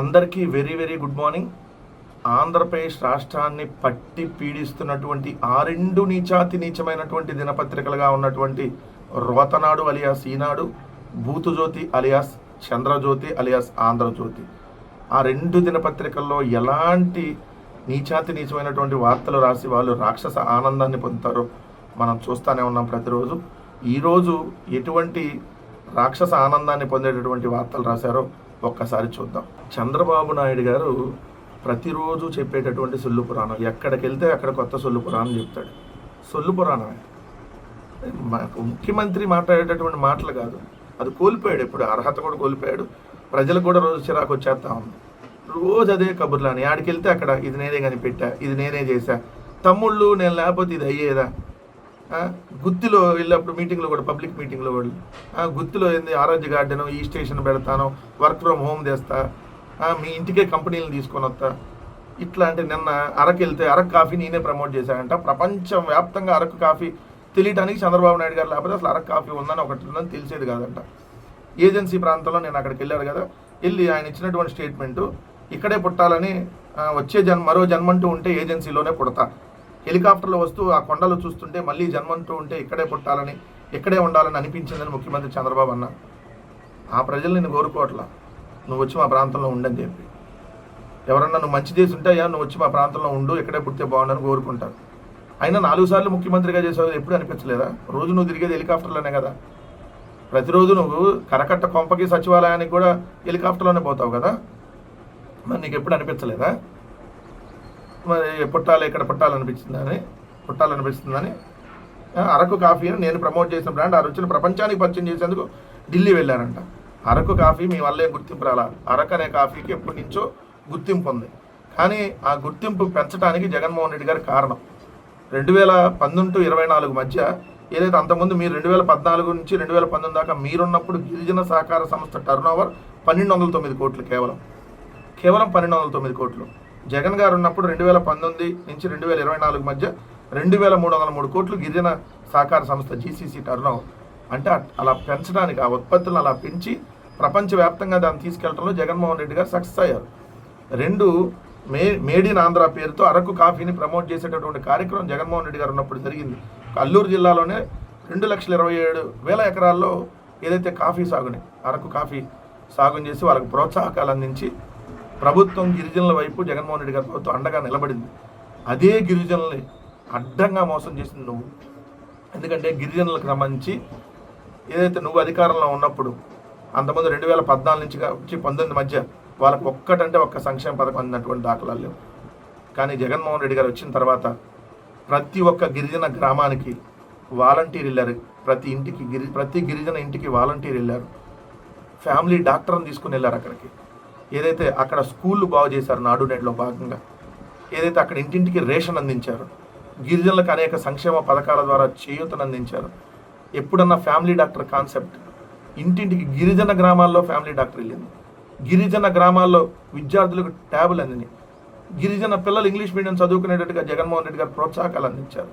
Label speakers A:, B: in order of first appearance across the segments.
A: అందరికీ very very good morning. Andhra Pradesh రాష్ట్రాన్ని పట్టి పీడిస్తున్నటువంటి ఆ రెండు నీచాతి నీచమైనటువంటి దినపత్రికలుగా ఉన్నటువంటి రోతనాడు అలియాస్ ఈనాడు భూతుజ్యోతి అలియాస్ చంద్రజ్యోతి అలియాస్ ఆంధ్రజ్యోతి. ఆ రెండు దినపత్రికల్లో ఎలాంటి నీచాతి నీచమైనటువంటి వార్తలు రాసి వాళ్ళు రాక్షస ఆనందాన్ని పొందుతారో మనం చూస్తూనే ఉన్నాం ప్రతిరోజు. ఈరోజు ఎటువంటి రాక్షస ఆనందాన్ని పొందేటటువంటి వార్తలు రాశారో ఒక్కసారి చూద్దాం. చంద్రబాబు నాయుడు గారు ప్రతిరోజు చెప్పేటటువంటి సొల్లు పురాణం ఎక్కడికి వెళ్తే అక్కడ కొత్త సొల్లు పురాణం చెప్తాడు. సొల్లు పురాణమే. మాకు ముఖ్యమంత్రి మాట్లాడేటటువంటి మాటలు కాదు. అది కోల్పోయాడు ఇప్పుడు అర్హత కూడా కోల్పోయాడు. ప్రజలకు కూడా రోజు చిరాకు వచ్చేస్తా ఉంది. రోజు అదే కబుర్లు అని. ఆడికి వెళ్తే అక్కడ ఇది నేనే కనిపెట్టా ఇది నేనే చేశా. తమ్ముళ్ళు నేను లేకపోతే ఇది అయ్యేదా? గుత్తిలో వెళ్ళినప్పుడు మీటింగ్లో కూడా పబ్లిక్ మీటింగ్లో కూడా. గుత్తిలో ఏంది ఆరోగ్య గార్డెను ఈ స్టేషన్ పెడతాను వర్క్ ఫ్రమ్ హోమ్ చేస్తా మీ ఇంటికే కంపెనీలను తీసుకొని వస్తా. ఇట్లా అంటే నిన్న అరకు వెళ్తే అరకు కాఫీ నేనే ప్రమోట్ చేశానంట. ప్రపంచం వ్యాప్తంగా అరకు కాఫీ తెలియటానికి చంద్రబాబు నాయుడు గారు లేకపోతే అసలు అరకు కాఫీ ఉందని ఒకటి ఉందని తెలిసేది కాదంట. ఏజెన్సీ ప్రాంతంలో నేను అక్కడికి వెళ్ళాడు కదా వెళ్ళి ఆయన ఇచ్చినటువంటి స్టేట్మెంటు ఇక్కడే పుట్టాలని వచ్చే జన్మ మరో జన్మంటూ ఉంటే ఏజెన్సీలోనే పుడతా. హెలికాప్టర్లో వస్తూ ఆ కొండలు చూస్తుంటే మళ్ళీ జన్మంటూ ఉంటే ఇక్కడే పుట్టాలని ఇక్కడే ఉండాలని అనిపించిందని ముఖ్యమంత్రి చంద్రబాబు అన్న ఆ ప్రజలు నేను కోరుకోవట్లా. నువ్వు వచ్చి మా ప్రాంతంలో ఉండని చెప్పి. ఎవరన్నా నువ్వు మంచి చేసి ఉంటే అయ్యా నువ్వు వచ్చి మా ప్రాంతంలో ఉండు ఇక్కడే పుడితే బాగుండని కోరుకుంటారు. అయినా నాలుగు సార్లు ముఖ్యమంత్రిగా చేసావు ఎప్పుడు అనిపించలేదా? రోజు నువ్వు తిరిగేది హెలికాప్టర్లోనే కదా. ప్రతిరోజు నువ్వు కరకట్ట కొంపకి సచివాలయానికి కూడా హెలికాప్టర్లోనే పోతావు కదా. మరి నీకు ఎప్పుడు అనిపించలేదా? మరి పుట్టాలి ఇక్కడ పుట్టాలనిపించిందని పుట్టాలనిపిస్తుందని అరకు అరకు కాఫీని నేను ప్రమోట్ చేసిన బ్రాండ్ ఆ రుచిని ప్రపంచానికి పరిచయం చేసేందుకు ఢిల్లీ వెళ్ళారంట. అరకు కాఫీ మీ వల్లే గుర్తింపు రాలా. అరకు అనే కాఫీకి ఎప్పటి నుంచో గుర్తింపు ఉంది. కానీ ఆ గుర్తింపు పెంచడానికి జగన్మోహన్ రెడ్డి గారి కారణం. రెండు వేల పంతొమ్మిది టు ఇరవై నాలుగు మధ్య ఏదైతే అంతకుముందు మీరు రెండు వేల పద్నాలుగు నుంచి రెండు వేల పంతొమ్మిది దాకా మీరున్నప్పుడు గిరిజన సహకార సంస్థ టర్న్ ఓవర్ పన్నెండు వందల తొమ్మిది కోట్లు కేవలం. కేవలం పన్నెండు వందల తొమ్మిది కోట్లు. జగన్ గారు ఉన్నప్పుడు రెండు వేల పంతొమ్మిది నుంచి రెండు వేల ఇరవై నాలుగు మధ్య రెండు వేల మూడు వందల మూడు కోట్లు గిరిజన సహకార సంస్థ జీసీసీ టర్న్ అంటే అలా పెంచడానికి ఆ ఉత్పత్తులను అలా పెంచి ప్రపంచవ్యాప్తంగా దాన్ని తీసుకెళ్ళడంలో జగన్మోహన్ రెడ్డి గారు సక్సెస్ అయ్యారు. రెండు మే మేడ్ ఇన్ ఆంధ్ర పేరుతో అరకు కాఫీని ప్రమోట్ చేసేటటువంటి కార్యక్రమం జగన్మోహన్ రెడ్డి గారు ఉన్నప్పుడు జరిగింది. అల్లూరు జిల్లాలోనే రెండు లక్షల ఇరవై ఏడు వేల ఎకరాల్లో ఏదైతే కాఫీ సాగుని అరకు కాఫీ సాగుని చేసి వాళ్ళకి ప్రోత్సాహకాలు అందించి ప్రభుత్వం గిరిజనుల వైపు జగన్మోహన్ రెడ్డి గారి ప్రభుత్వం అండగా నిలబడింది. అదే గిరిజనుల్ని అడ్డంగా మోసం చేసింది నువ్వు. ఎందుకంటే గిరిజనులకు సంబంధించి ఏదైతే నువ్వు అధికారంలో ఉన్నప్పుడు అంతకుముందు రెండు వేల పద్నాలుగు నుంచి వచ్చి పంతొమ్మిది మధ్య వాళ్ళకు ఒక్కటంటే ఒక్క సంక్షేమ పథకం అందినటువంటి దాఖలాలు లేవు. కానీ జగన్మోహన్ రెడ్డి గారు వచ్చిన తర్వాత ప్రతి ఒక్క గిరిజన గ్రామానికి వాలంటీర్ వెళ్ళారు. ప్రతి ఇంటికి గిరి ప్రతి గిరిజన ఇంటికి వాలంటీర్ వెళ్ళారు. ఫ్యామిలీ డాక్టర్ని తీసుకుని వెళ్ళారు అక్కడికి. ఏదైతే అక్కడ స్కూళ్ళు బాగు చేశారు నాడు నేడులో భాగంగా ఏదైతే అక్కడ ఇంటింటికి రేషన్ అందించారు గిరిజనులకు అనేక సంక్షేమ పథకాల ద్వారా చేయూతను అందించారు ఎప్పుడన్నా ఫ్యామిలీ డాక్టర్ కాన్సెప్ట్ ఇంటింటికి గిరిజన గ్రామాల్లో ఫ్యామిలీ డాక్టర్ వెళ్ళింది. గిరిజన గ్రామాల్లో విద్యార్థులకు ట్యాబులు అందినాయి. గిరిజన పిల్లలు ఇంగ్లీష్ మీడియం చదువుకునేటట్టుగా జగన్మోహన్ రెడ్డి గారు ప్రోత్సాహకాలు అందించారు.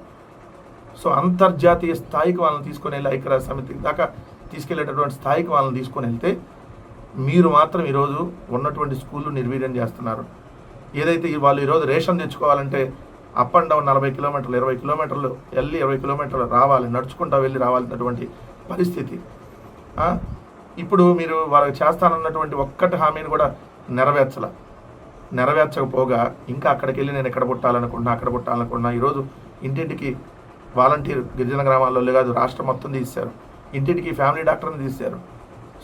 A: సో అంతర్జాతీయ స్థాయికి వాళ్ళని తీసుకుని వెళ్ళి ఐక్యరాజ్య సమితి దాకా తీసుకెళ్ళేటటువంటి స్థాయికి వాళ్ళని తీసుకొని వెళ్తే మీరు మాత్రం ఈరోజు ఉన్నటువంటి స్కూళ్ళు నిర్వీర్యం చేస్తున్నారు. ఏదైతే వాళ్ళు ఈరోజు రేషన్ తెచ్చుకోవాలంటే అప్ అండ్ డౌన్ నలభై కిలోమీటర్లు ఇరవై కిలోమీటర్లు వెళ్ళి ఇరవై కిలోమీటర్లు రావాలి నడుచుకుంటూ వెళ్ళి రావాల్సినటువంటి పరిస్థితి. ఇప్పుడు మీరు వాళ్ళకి చేస్తానన్నటువంటి ఒక్కటి హామీని కూడా నెరవేర్చాల. నెరవేర్చకపోగా ఇంకా అక్కడికి వెళ్ళి నేను ఎక్కడ పుట్టాలనుకున్నా అక్కడ పుట్టాలనుకున్నా ఈరోజు ఇంటింటికి వాలంటీర్ గిరిజన గ్రామాల్లో కాదు రాష్ట్రం మొత్తం తీశారు ఇంటింటికి ఫ్యామిలీ డాక్టర్ని తీశారు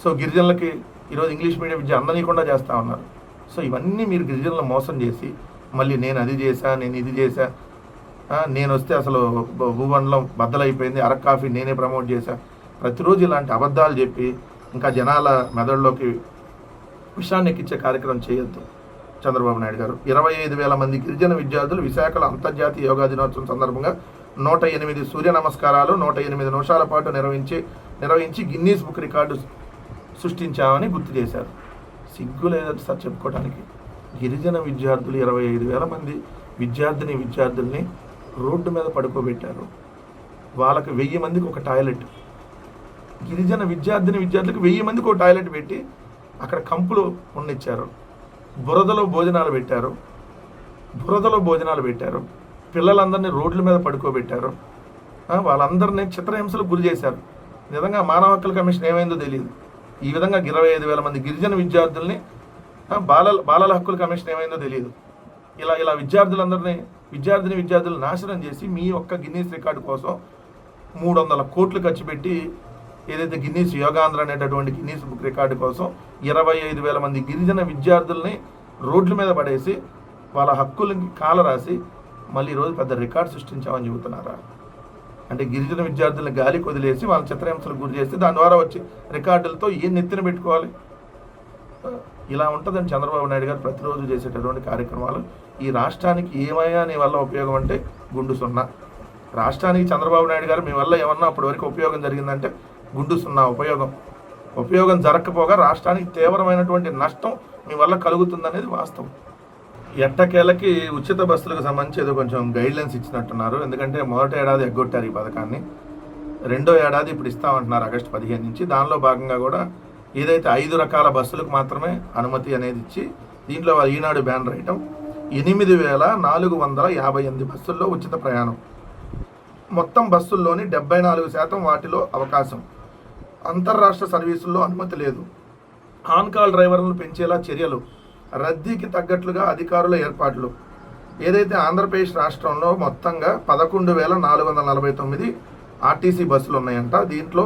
A: సో గిరిజనులకి ఈరోజు ఇంగ్లీష్ మీడియం విద్య అందనీయకుండా చేస్తూ ఉన్నారు. సో ఇవన్నీ మీరు గిరిజనులను మోసం చేసి మళ్ళీ నేను అది చేశా నేను ఇది చేశా నేను వస్తే అసలు భూమండలం బద్దలైపోయింది అరకు కాఫీ నేనే ప్రమోట్ చేశా. ప్రతిరోజు ఇలాంటి అబద్ధాలు చెప్పి ఇంకా జనాల మెదడులోకి విషయాన్ని ఎక్కించే కార్యక్రమం చేయొద్దు. చంద్రబాబు నాయుడు గారు ఇరవై ఐదు వేల మంది గిరిజన విద్యార్థులు విశాఖలో అంతర్జాతీయ యోగా దినోత్సవం సందర్భంగా నూట ఎనిమిది సూర్య నమస్కారాలు నూట ఎనిమిది నిమిషాల పాటు నిర్వహించి నిర్వహించి గిన్నీస్ బుక్ రికార్డు సృష్టించామని గుర్తు చేశారు. సిగ్గు లేదని సార్ చెప్పుకోవడానికి గిరిజన విద్యార్థులు ఇరవై ఐదు వేల మంది విద్యార్థిని విద్యార్థుల్ని రోడ్డు మీద పడుకోబెట్టారు. వాళ్ళకి వెయ్యి మందికి ఒక టాయిలెట్. గిరిజన విద్యార్థిని విద్యార్థులకు వెయ్యి మందికి ఒక టాయిలెట్ పెట్టి అక్కడ కంపులు ఉండిచ్చారు బురదలో భోజనాలు పెట్టారు. బురదలో భోజనాలు పెట్టారు. పిల్లలందరినీ రోడ్ల మీద పడుకోబెట్టారు. వాళ్ళందరినీ చిత్రహింసలు గురి చేశారు. నిజంగా మానవ హక్కుల కమిషన్ ఏమైందో తెలియదు ఈ విధంగా ఇరవై ఐదు వేల మంది గిరిజన విద్యార్థుల్ని బాలల బాలల హక్కుల కమిషన్ ఏమైందో తెలియదు ఇలా ఇలా విద్యార్థులందరినీ విద్యార్థిని విద్యార్థులు నాశనం చేసి మీ ఒక్క గిన్నీస్ రికార్డు కోసం మూడు వందల కోట్లు ఖర్చు పెట్టి ఏదైతే గిన్నీస్ యోగాంధ్ర అనేటటువంటి గిన్నీస్ బుక్ రికార్డు కోసం ఇరవై ఐదు వేల మంది గిరిజన విద్యార్థుల్ని రోడ్ల మీద పడేసి వాళ్ళ హక్కులకి కాల రాసి మళ్ళీ ఈరోజు పెద్ద రికార్డు సృష్టించామని చెబుతున్నారా? అంటే గిరిజన విద్యార్థులను గాలికి వదిలేసి వాళ్ళ చిత్రహింసలకు గురి చేస్తే దాని ద్వారా వచ్చి రికార్డులతో ఏం నెత్తిన పెట్టుకోవాలి? ఇలా ఉంటుందని చంద్రబాబు నాయుడు గారు ప్రతిరోజు చేసేటటువంటి కార్యక్రమాలు. ఈ రాష్ట్రానికి ఏమయ్యా నీ వల్ల ఉపయోగం అంటే గుండు సున్నా. రాష్ట్రానికి చంద్రబాబు నాయుడు గారు మీ వల్ల ఏమన్నా అప్పటి వరకు ఉపయోగం జరిగిందంటే గుండు సున్నా ఉపయోగం. ఉపయోగం జరగకపోగా రాష్ట్రానికి తీవ్రమైనటువంటి నష్టం మీ వల్ల కలుగుతుందనేది వాస్తవం. ఎట్టకేలకి ఉచిత బస్సులకు సంబంధించి ఏదో కొంచెం గైడ్లైన్స్ ఇచ్చినట్టున్నారు. ఎందుకంటే మొదటి ఏడాది ఎగ్గొట్టారు ఈ పథకాన్ని. రెండో ఏడాది ఇప్పుడు ఇస్తామంటున్నారు ఆగస్టు పదిహేను నుంచి. దానిలో భాగంగా కూడా ఏదైతే ఐదు రకాల బస్సులకు మాత్రమే అనుమతి అనేది ఇచ్చి దీంట్లో వాళ్ళ ఈనాడు బ్యాన్ రాయటం ఎనిమిది వేల నాలుగు వందల యాభై ఎనిమిది బస్సుల్లో ఉచిత ప్రయాణం. మొత్తం బస్సుల్లోని డెబ్బై నాలుగు శాతం వాటిలో అవకాశం. అంతర్రాష్ట్ర సర్వీసుల్లో అనుమతి లేదు. ఆన్ కాల్ డ్రైవర్లను పెంచేలా చర్యలు. రద్దీకి తగ్గట్లుగా అధికారుల ఏర్పాట్లు. ఏదైతే ఆంధ్రప్రదేశ్ రాష్ట్రంలో మొత్తంగా పదకొండు వేల నాలుగు వందల నలభై తొమ్మిది ఆర్టీసీ బస్సులు ఉన్నాయంట. దీంట్లో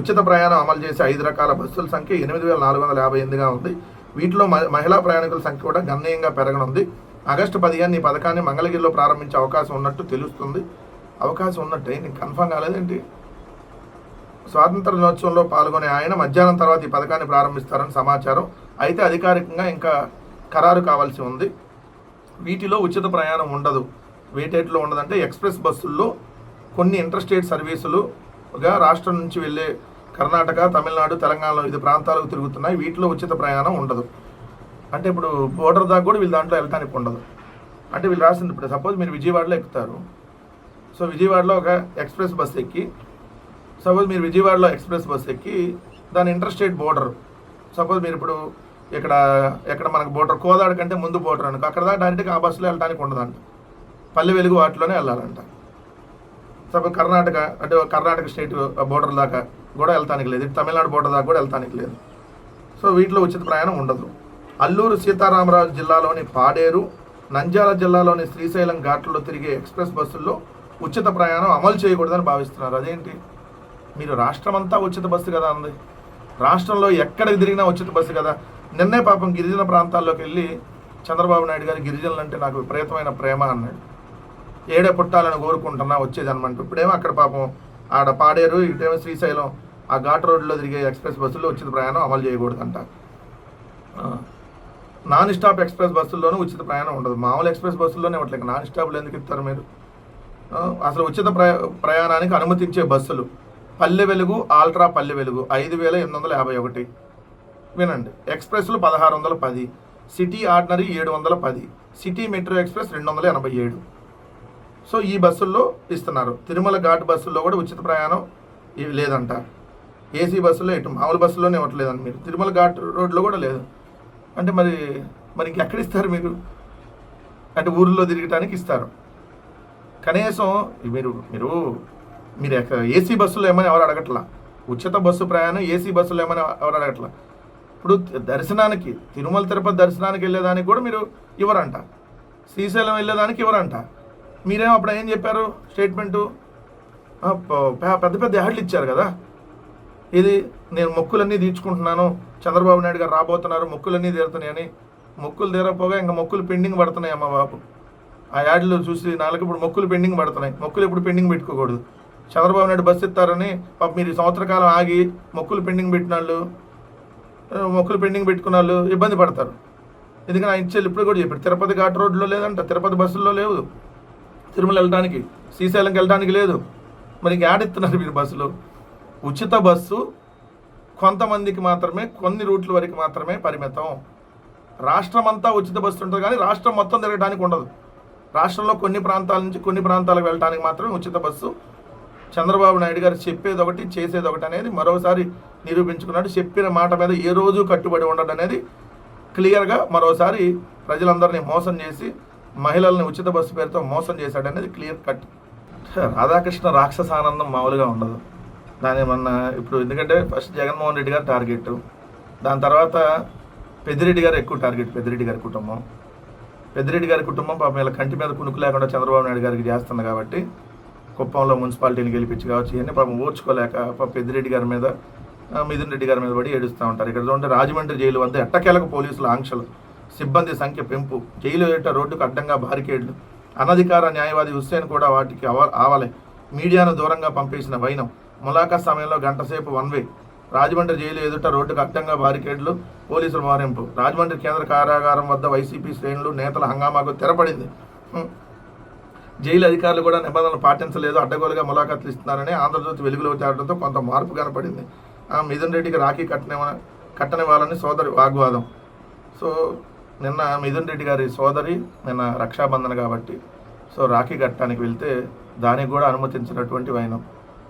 A: ఉచిత ప్రయాణం అమలు చేసే ఐదు రకాల బస్సుల సంఖ్య ఎనిమిది వేల నాలుగు వందల యాభై ఎనిమిదిగా ఉంది. వీటిలో మహిళా ప్రయాణికుల సంఖ్య కూడా గణనీయంగా పెరగనుంది. ఆగస్టు పదిహేను ఈ పథకాన్ని మంగళగిరిలో ప్రారంభించే అవకాశం ఉన్నట్టు తెలుస్తుంది. అవకాశం ఉన్నట్టే? నేను కన్ఫర్మ్ కాలేదేంటి స్వాతంత్ర దినోత్సవంలో పాల్గొనే ఆయన మధ్యాహ్నం తర్వాత ఈ పథకాన్ని ప్రారంభిస్తారని సమాచారం. అయితే అధికారికంగా ఇంకా ఖరారు కావాల్సి ఉంది. వీటిలో ఉచిత ప్రయాణం ఉండదు. వేటేట్లో ఉండదంటే ఎక్స్ప్రెస్ బస్సుల్లో కొన్ని ఇంటర్స్టేట్ సర్వీసులుగా రాష్ట్రం నుంచి వెళ్ళే కర్ణాటక తమిళనాడు తెలంగాణలో ఇది ప్రాంతాలకు తిరుగుతున్నాయి. వీటిలో ఉచిత ప్రయాణం ఉండదు. అంటే ఇప్పుడు బోర్డర్ దాకా కూడా వీళ్ళు దాంట్లో వెళ్ళటానికి ఉండదు. అంటే వీళ్ళు రాసింది ఇప్పుడు. సపోజ్ మీరు విజయవాడలో ఎక్కుతారు. సో విజయవాడలో ఒక ఎక్స్ప్రెస్ బస్ ఎక్కి సపోజ్ మీరు విజయవాడలో ఎక్స్ప్రెస్ బస్ ఎక్కి దాని ఇంటర్స్టేట్ బోర్డర్. సపోజ్ మీరు ఇప్పుడు ఇక్కడ ఎక్కడ మనకు బోర్డర్ కోదాడ కంటే ముందు బోర్డర్ అనుకో అక్కడ దాకా డైరెక్ట్గా ఆ బస్సులో వెళ్ళడానికి ఉండదంట. పల్లె వెలుగు వాటిలోనే వెళ్ళాలంట. సపోజ్ కర్ణాటక అంటే కర్ణాటక స్టేట్ బోర్డర్ దాకా కూడా వెళ్తానికి లేదు. ఇటు తమిళనాడు బోర్డర్ దాకా కూడా వెళ్తానికి లేదు. సో వీటిలో ఉచిత ప్రయాణం ఉండదు. అల్లూరు సీతారామరాజు జిల్లాలోని పాడేరు నంద్యాల జిల్లాలోని శ్రీశైలం ఘాట్లలో తిరిగే ఎక్స్ప్రెస్ బస్సుల్లో ఉచిత ప్రయాణం అమలు చేయకూడదని భావిస్తున్నారు. అదేంటి? మీరు రాష్ట్రం అంతా ఉచిత బస్సు కదా అంది. రాష్ట్రంలో ఎక్కడికి తిరిగినా ఉచిత బస్సు కదా. నిన్నే పాపం గిరిజన ప్రాంతాల్లోకి వెళ్ళి చంద్రబాబు నాయుడు గారు గిరిజనులు అంటే నాకు విపరీతమైన ప్రేమ అన్నాడు ఏడే పుట్టాలని కోరుకుంటున్నా వచ్చేదనమాట ఇప్పుడేమో అక్కడ పాపం ఆడ పాడేరు ఇటేమో శ్రీశైలం ఆ ఘాట్ రోడ్లో తిరిగే ఎక్స్ప్రెస్ బస్సుల్లో ఉచిత ప్రయాణం అమలు చేయకూడదంట. అంట నాన్ స్టాప్ ఎక్స్ప్రెస్ బస్సుల్లోనూ ఉచిత ప్రయాణం ఉండదు. మామూలు ఎక్స్ప్రెస్ బస్సుల్లోనే ఇవ్వట్లేదు నాన్ స్టాప్లు ఎందుకు ఇస్తారు మీరు? అసలు ఉచిత ప్రయా ప్రయాణానికి అనుమతించే బస్సులు. పల్లె వెలుగు ఆల్ట్రా పల్లె వెలుగు ఐదు వేల ఎనిమిది వందల యాభై ఒకటి. వినండి. ఎక్స్ప్రెస్లు పదహారు వందల పది సిటీ ఆర్డినరీ ఏడు వందల పది సిటీ మెట్రో ఎక్స్ప్రెస్ రెండు వందల ఎనభై ఏడు. సో ఈ బస్సుల్లో ఇస్తున్నారు. తిరుమల ఘాట్ బస్సుల్లో కూడా ఉచిత ప్రయాణం ఇవి లేదంట. ఏసీ బస్సులో ఇటు మామూలు బస్సులోనే ఇవ్వట్లేదండి మీరు. తిరుమల ఘాట్ రోడ్లో కూడా లేదు. అంటే మరి మరి ఇంకెక్కడ ఇస్తారు మీరు? అంటే ఊర్లో తిరగటానికి ఇస్తారు. కనీసం మీరు మీరు మీరు ఏసీ బస్సులో ఏమైనా ఎవరు అడగట్లా? ఉచిత బస్సు ప్రయాణం ఏసీ బస్సులో ఏమైనా ఎవరు అడగట్లా? ఇప్పుడు దర్శనానికి తిరుమల తిరుపతి దర్శనానికి వెళ్ళేదానికి కూడా మీరు ఇవ్వరంట. శ్రీశైలం వెళ్ళేదానికి ఇవ్వరంట. మీరేమో అప్పుడు ఏం చెప్పారు? స్టేట్మెంటు? పెద్ద పెద్ద యాడ్లు ఇచ్చారు కదా. ఇది నేను మొక్కులన్నీ తీర్చుకుంటున్నాను. చంద్రబాబు నాయుడు గారు రాబోతున్నారు మొక్కులన్నీ తీరుతున్నాయని మొక్కులు తీరకపోగా ఇంకా మొక్కులు పెండింగ్ పడుతున్నాయి అమ్మ బాబు. ఆ యాడ్లు చూసి నాలుగు ఇప్పుడు మొక్కులు పెండింగ్ పడుతున్నాయి. మొక్కులు ఎప్పుడు పెండింగ్ పెట్టుకోకూడదు. చంద్రబాబు నాయుడు బస్సు ఇస్తారని పాప మీరు సంవత్సరకాలం సంవత్సర కాలం ఆగి మొక్కులు పెండింగ్ పెట్టిన వాళ్ళు మొక్కులు పెండింగ్ పెట్టుకున్న వాళ్ళు ఇబ్బంది పడతారు. ఎందుకంటే ఆయన చెల్లి ఇప్పుడు కూడా చెప్పారు తిరుపతి ఘాట్ రోడ్లో లేదంట తిరుపతి బస్సుల్లో లేవు తిరుమల వెళ్ళడానికి శ్రీశైలంకి వెళ్ళడానికి లేదు. మరి ఇంక ఆడిస్తున్నారు మీరు బస్సులు. ఉచిత బస్సు కొంతమందికి మాత్రమే కొన్ని రూట్ల వరకు మాత్రమే పరిమితం. రాష్ట్రం అంతా ఉచిత బస్సు ఉంటుంది కానీ రాష్ట్రం మొత్తం తిరగడానికి ఉండదు. రాష్ట్రంలో కొన్ని ప్రాంతాల నుంచి కొన్ని ప్రాంతాలకు వెళ్ళడానికి మాత్రమే ఉచిత బస్సు చంద్రబాబు నాయుడు గారు చెప్పేది ఒకటి చేసేది ఒకటి అనేది మరోసారి నిరూపించుకున్నాడు. చెప్పిన మాట మీద ఏ రోజు కట్టుబడి ఉండడం అనేది క్లియర్గా మరోసారి ప్రజలందరినీ మోసం చేసి మహిళల్ని ఉచిత బస్సు పేరుతో మోసం చేశాడనేది క్లియర్ కట్. రాధాకృష్ణ రాక్షస ఆనందం మామూలుగా ఉండదు. దాని ఏమన్నా ఇప్పుడు ఎందుకంటే ఫస్ట్ జగన్మోహన్ రెడ్డి గారు టార్గెట్ దాని తర్వాత పెద్దిరెడ్డి గారు ఎక్కువ టార్గెట్ పెద్దిరెడ్డి గారి కుటుంబం. పెద్దిరెడ్డి గారి కుటుంబం పాపం ఇలా కంటి మీద కునుకు లేకుండా చంద్రబాబు నాయుడు గారికి చేస్తుంది కాబట్టి కుప్పంలో మున్సిపాలిటీని గెలిపించి కావచ్చు ఇవన్నీ పాపం ఓర్చుకోలేక పెద్దిరెడ్డి గారి మీద మిథున్ రెడ్డి గారి మీద పడి ఏడుస్తూ ఉంటారు. ఇక్కడ చూడండి రాజమండ్రి జైలు వద్ద ఎట్టకేలకు పోలీసుల ఆంక్షలు సిబ్బంది సంఖ్య పెంపు జైలు ఏట రోడ్డుకు అడ్డంగా బారికేడ్లు అనధికార న్యాయవాది హుస్సేన్ కూడా వాటికి అవ ఆవలే. మీడియాను దూరంగా పంపేసిన వైనం ములాఖా సమయంలో గంటసేపు వన్ వే. రాజమండ్రి జైలు ఎదుట రోడ్డుకు అడ్డంగా బారికేడ్లు పోలీసుల మారింపు రాజమండ్రి కేంద్ర కారాగారం వద్ద వైసీపీ శ్రేణులు నేతల హంగామాకు తెరపడింది. జైలు అధికారులు కూడా నిబంధనలు పాటించలేదు అడ్డగోలుగా ములాఖాతులు ఇస్తున్నారని ఆంధ్రజ్యోతి వెలుగులో తేవడంతో కొంత మార్పు కనపడింది. ఆ మిథున్ రెడ్డికి రాఖీ కట్టని కట్టనివ్వాలని సోదరి వాగ్వాదం. సో నిన్న మిథున్ రెడ్డి గారి సోదరి నిన్న రక్షాబంధన కాబట్టి సో రాఖీ కట్టడానికి వెళ్తే దానికి కూడా అనుమతించినటువంటి వైనం.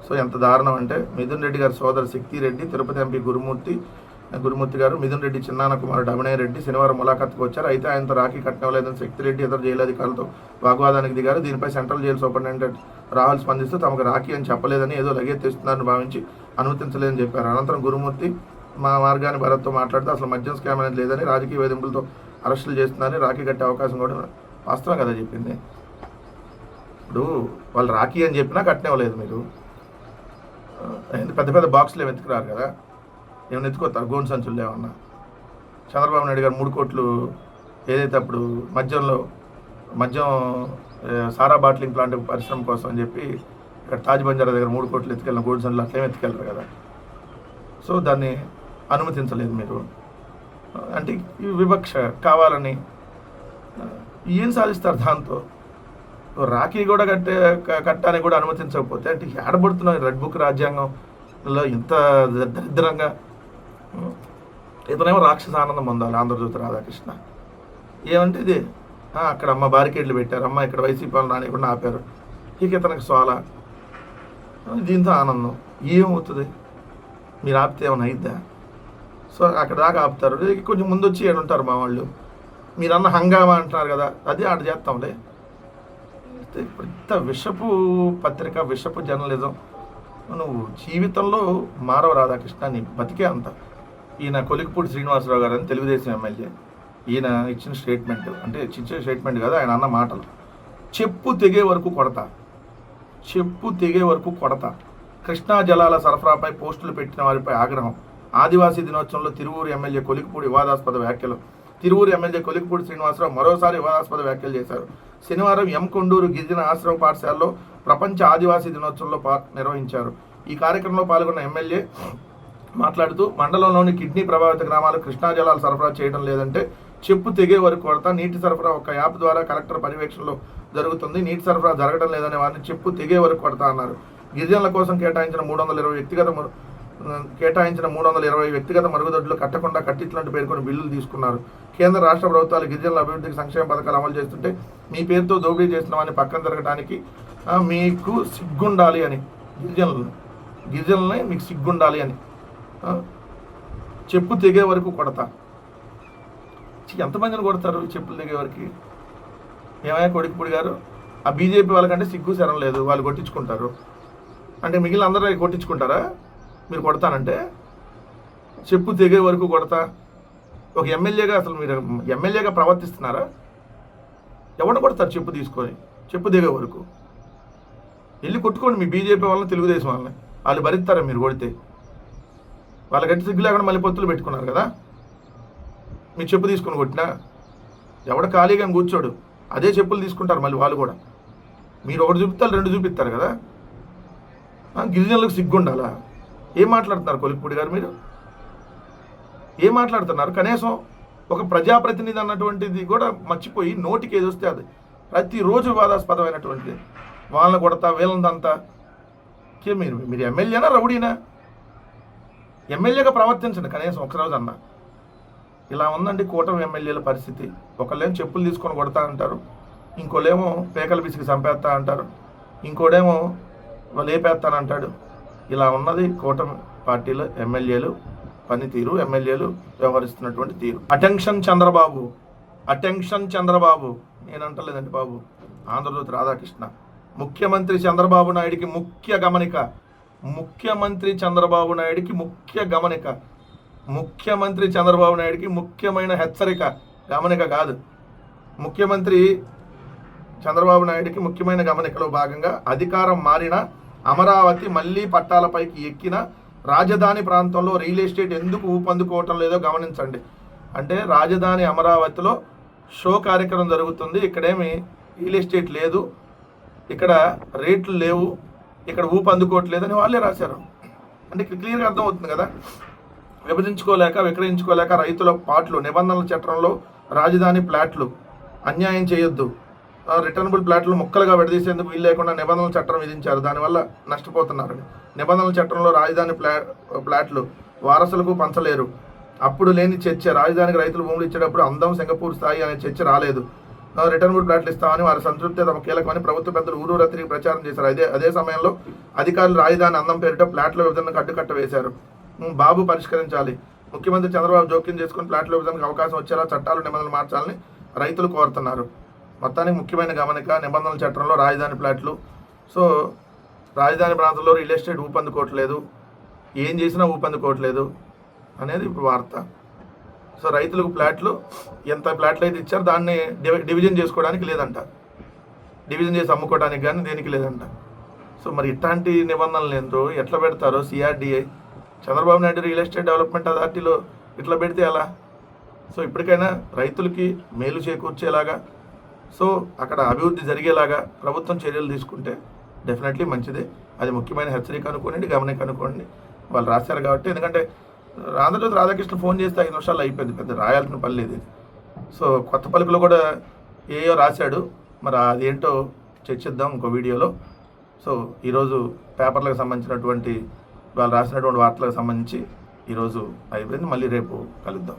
A: సో ఎంత దారుణం అంటే మిథున్ రెడ్డి గారి సోదరు శక్తిరెడ్డి తిరుపతి ఎంపీ గురుమూర్తి గురుమూర్తి గారు మిథున్ రెడ్డి చిన్నాన కుమారుడు అభినయ రెడ్డి శనివారం ములాఖత్కు వచ్చారు. అయితే ఆయనతో రాఖీ కట్టనివ్వలేదని శక్తి రెడ్డి ఇతర జైలు అధికారులతో వాగ్వాదానికి దిగారు. దీనిపై సెంట్రల్ జైలు సూపరింటెండెంట్ రాహుల్ స్పందిస్తూ తమకు రాఖీ అని చెప్పలేదని ఏదో లగేజ్ తెస్తున్నారని భావించి అనుమతించలేదని చెప్పారు. అనంతరం గురుమూర్తి మా మార్గాన్ని భరత్తో మాట్లాడుతూ అసలు మద్యం స్కామ్ అనేది లేదని రాజకీయ వేధింపులతో అరెస్టులు చేస్తున్నారని రాఖీ కట్టే అవకాశం కూడా వాస్తవం కదా చెప్పింది. ఇప్పుడు వాళ్ళు రాఖీ అని చెప్పినా కట్టనివ్వలేదు మీరు. పెద్ద పెద్ద బాక్సులు ఏమి ఎత్తుకురారు కదా? ఏమైనా ఎత్తుకోతారు గోన్ సంచులు ఏమన్నా చంద్రబాబు నాయుడు గారు మూడు కోట్లు ఏదైతే అప్పుడు మద్యంలో మద్యం సారా బాట్లింగ్ ప్లాంట్ పరిశ్రమ కోసం అని చెప్పి ఇక్కడ తాజ్ బంజారా దగ్గర మూడు కోట్లు ఎత్తుకెళ్ళిన గోల్డ్ సంచులు అట్లేమి ఎత్తుకెళ్ళరు కదా. సో దాన్ని అనుమతించలేదు మీరు. అంటే ఈ వివక్ష కావాలని ఏం సాధిస్తారు దాంతో? రాఖీ కూడా కట్టే కట్టడానికి కూడా అనుమతించకపోతే అంటే ఏడబడుతున్నాం రెడ్ బుక్ రాజ్యాంగంలో ఇంత దరిద్రంగా. ఇతనేమో రాక్షస ఆనందం పొందాలి ఆంధ్రజ్యోతి రాధాకృష్ణ. ఏమంటే ఇది? అక్కడ అమ్మ బారికేడ్లు పెట్టారు అమ్మ ఇక్కడ వైసీపీ వాళ్ళు రానికుండా ఆపారు ఇక ఇతనికి సోల. దీంతో ఆనందం. ఏమవుతుంది? మీరు ఆపితే ఏమైనా అయిద్దా? సో అక్కడ దాకా ఆపుతారు. కొంచెం ముందు వచ్చి ఉంటారు మా వాళ్ళు. మీరు అన్న హంగామా అంటున్నారు కదా అది ఆడ చేస్తాంలే. పెద్ద విషపు పత్రిక విషపు జర్నలిజం. నువ్వు జీవితంలో మారవ రాధాకృష్ణ నీ బతికే అంతా. ఈయన కొలిక్పూడి శ్రీనివాసరావు గారు అని తెలుగుదేశం ఎమ్మెల్యే. ఈయన ఇచ్చిన స్టేట్మెంట్ అంటే ఇచ్చిన స్టేట్మెంట్ కదా ఆయన అన్న మాటలు. చెప్పు తెగే వరకు కొడతా. చెప్పు తెగే వరకు కొడతా. కృష్ణా జలాల సరఫరాపై పోస్టులు పెట్టిన వారిపై ఆగ్రహం. ఆదివాసీ దినోత్సవంలో తిరువూరు ఎమ్మెల్యే కొలికిపూడి వివాదాస్పద వ్యాఖ్యలు. తిరువూరు ఎమ్మెల్యే కొలికిపూడి శ్రీనివాసరావు మరోసారి వివాదాస్పద వ్యాఖ్యలు చేశారు. శనివారం ఎం కొండూరు గిరిజన ఆశ్రమ పాఠశాలలో ప్రపంచ ఆదివాసీ దినోత్సవంలో పా నిర్వహించారు. ఈ కార్యక్రమంలో పాల్గొన్న ఎమ్మెల్యే మాట్లాడుతూ మండలంలోని కిడ్నీ ప్రభావిత గ్రామాలు కృష్ణా జలాలు సరఫరా చేయడం లేదంటే చెప్పు తెగే వరకు కొడతా నీటి సరఫరా ఒక యాప్ ద్వారా కలెక్టర్ పర్యవేక్షణలో జరుగుతుంది నీటి సరఫరా జరగడం లేదనే వారిని చెప్పు తెగే వరకు కొడతా అన్నారు. గిరిజనుల కోసం కేటాయించిన మూడు వందల ఇరవై వ్యక్తిగత మరు- కేటాయించిన మూడు వందల ఇరవై వ్యక్తిగత మరుగుదొడ్లు కట్టకుండా కట్టించినట్టు పేర్కొని బిల్లులు తీసుకున్నారు. కేంద్ర రాష్ట్ర ప్రభుత్వాలు గిరిజనుల అభివృద్ధికి సంక్షేమ పథకాలు అమలు చేస్తుంటే మీ పేరుతో దోపిడీ చేసిన వారిని పక్కన తిరగడానికి మీకు సిగ్గుండాలి అని. గిరిజనులు గిరిజనులని మీకు సిగ్గుండాలి అని. చెప్పు తెగే వరకు కొడతా. ఎంతమందిని కొడతారు చెప్పులు తెగే వరకు? ఏమయ్యా కొడుకుపుడి గారు? ఆ బీజేపీ వాళ్ళకంటే సిగ్గు శరం లేదు. వాళ్ళు కొట్టించుకుంటారు. అంటే మిగిలిన అందరూ కొట్టించుకుంటారా? మీరు కొడతానంటే? చెప్పు తెగే వరకు కొడతా. ఒక ఎమ్మెల్యేగా అసలు మీరు ఎమ్మెల్యేగా ప్రవర్తిస్తున్నారా? ఎవరిని కొడతారు చెప్పు తీసుకొని? చెప్పు దిగే వరకు. వెళ్ళి కొట్టుకోండి మీ బీజేపీ వాళ్ళని తెలుగుదేశం వాళ్ళని. వాళ్ళు భరిస్తారా మీరు కొడితే? వాళ్ళకంటే సిగ్గు లేకుండా మళ్ళీ పొత్తులు పెట్టుకున్నారు కదా? మీ చెప్పు తీసుకొని కొట్టినా? ఎవడ ఖాళీగా కూర్చోడు? అదే చెప్పులు తీసుకుంటారు మళ్ళీ వాళ్ళు కూడా. మీరు ఒకటి చూపిస్తారు రెండు చూపిస్తారు కదా? గిరిజనులకు సిగ్గుండాలా? ఏం మాట్లాడుతున్నారు కొలిపూడి గారు మీరు? ఏం మాట్లాడుతున్నారు? కనీసం ఒక ప్రజాప్రతినిధి అన్నటువంటిది కూడా మర్చిపోయి నోటికి ఏది వస్తే అది. ప్రతిరోజు వివాదాస్పదమైనటువంటిది వాళ్ళని కొడతా వీళ్ళంతంతా కే మీరు? మీరు ఎమ్మెల్యేనా రౌడీనా? ఎమ్మెల్యేగా ప్రవర్తించండి కనీసం ఒకరోజు అన్న ఇలా ఉందండి కూటమి ఎమ్మెల్యేల పరిస్థితి. ఒకళ్ళేమో చెప్పులు తీసుకొని కొడతా అంటారు ఇంకోళ్ళేమో పేకల బిసికి చంపేస్తా అంటారు ఇంకోడేమో లేపేస్తానంటాడు ఇలా ఉన్నది కూటమి పార్టీలో ఎమ్మెల్యేలు పనితీరు ఎమ్మెల్యేలు వ్యవహరిస్తున్నటువంటి తీరు. Attention Chandrababu attention Chandrababu. నేనంటలేదండి Babu. Andhra Jyothi Radhakrishna. ముఖ్యమంత్రి చంద్రబాబు నాయుడికి ముఖ్య గమనిక ముఖ్యమంత్రి చంద్రబాబు నాయుడికి ముఖ్య గమనిక. ముఖ్యమంత్రి చంద్రబాబు నాయుడికి ముఖ్యమైన హెచ్చరిక గమనిక కాదు. ముఖ్యమంత్రి చంద్రబాబు నాయుడికి ముఖ్యమైన గమనికలో భాగంగా అధికారం మారిన అమరావతి మళ్ళీ పట్టాలపైకి ఎక్కిన రాజధాని ప్రాంతంలో రియల్ ఎస్టేట్ ఎందుకు ఊపందుకోవటం లేదో గమనించండి. అంటే రాజధాని అమరావతిలో షో కార్యక్రమం జరుగుతుంది ఇక్కడేమి రియల్ ఎస్టేట్ లేదు ఇక్కడ రేట్లు లేవు ఇక్కడ ఊపు అందుకోవట్లేదని వాళ్ళే రాశారు. అంటే క్లియర్గా అర్థమవుతుంది కదా? విభజించుకోలేక విక్రయించుకోలేక రైతుల పాట్లు నిబంధనల చట్టంలో రాజధాని ప్లాట్లు అన్యాయం చేయొద్దు. రిటర్నబుల్ ప్లాట్లు ముక్కలుగా విడదీసేందుకు వీలు లేకుండా నిబంధనల చట్టం విధించారు. దానివల్ల నష్టపోతున్నారు నిబంధనల చట్టంలో రాజధాని ప్లా ప్లాట్లు వారసులకు పంచలేరు. అప్పుడు లేని చర్చ రాజధానికి రైతులు భూములు ఇచ్చేటప్పుడు అందం సింగపూర్ స్థాయి అనే చర్చ రాలేదు. రిటర్నబుల్ ప్లాట్లు ఇస్తామని వారి సంతృప్తి తమ కీలకమని ప్రభుత్వ పెద్దలు ఊరూరా తిరిగి ప్రచారం చేశారు. అదే అదే సమయంలో అధికారులు రాజధాని అందం పేరిట ప్లాట్ల విభజనకు అడ్డుకట్ట వేశారు. బాబు పరిష్కరించాలి. ముఖ్యమంత్రి చంద్రబాబు జోక్యం చేసుకుని ప్లాట్ల విభజనకు అవకాశం వచ్చేలా చట్టాలు నిబంధనలు మార్చాలని రైతులు కోరుతున్నారు. మొత్తానికి ముఖ్యమైన గమనిక నిబంధనల చట్టంలో రాజధాని ప్లాట్లు సో రాజధాని ప్రాంతంలో రియల్ ఎస్టేట్ ఊపందుకోవట్లేదు. ఏం చేసినా ఊపందుకోవట్లేదు. అనేది ఇప్పుడు వార్త. సో రైతులకు ప్లాట్లు ఎంత ప్లాట్లు అయితే ఇచ్చారో దాన్ని డివి- డివిజన్ చేసుకోవడానికి లేదంట. డివిజన్ చేసి అమ్ముకోవడానికి కానీ దేనికి లేదంట. సో మరి ఇట్లాంటి నిబంధనలు ఏంటో ఎట్లా పెడతారో CRDI Chandrababu Naidu real estate development అథారిటీలో ఇట్లా పెడితే ఎలా? సో ఇప్పటికైనా రైతులకి మేలు చేకూర్చేలాగా సో అక్కడ అభివృద్ధి జరిగేలాగా ప్రభుత్వం చర్యలు తీసుకుంటే డెఫినెట్లీ మంచిదే. అది ముఖ్యమైన హెచ్చరిక అనుకోండి గమనిక అనుకోండి. వాళ్ళు రాశారు కాబట్టి ఎందుకంటే ఆంధ్రజ్యోతి రాధాకృష్ణ ఫోన్ చేస్తే ఐదు నిమిషాలు అయిపోయింది పెద్ద రాయాల్సిన పని లేదు సో కొత్త పలుకులో కూడా ఏయో రాశాడు. మరి అదేంటో చర్చిద్దాం ఇంకో వీడియోలో. సో ఈరోజు పేపర్లకు సంబంధించినటువంటి వాళ్ళు రాసినటువంటి వార్తలకు సంబంధించి ఈరోజు అయిపోయింది. మళ్ళీ రేపు కలుద్దాం.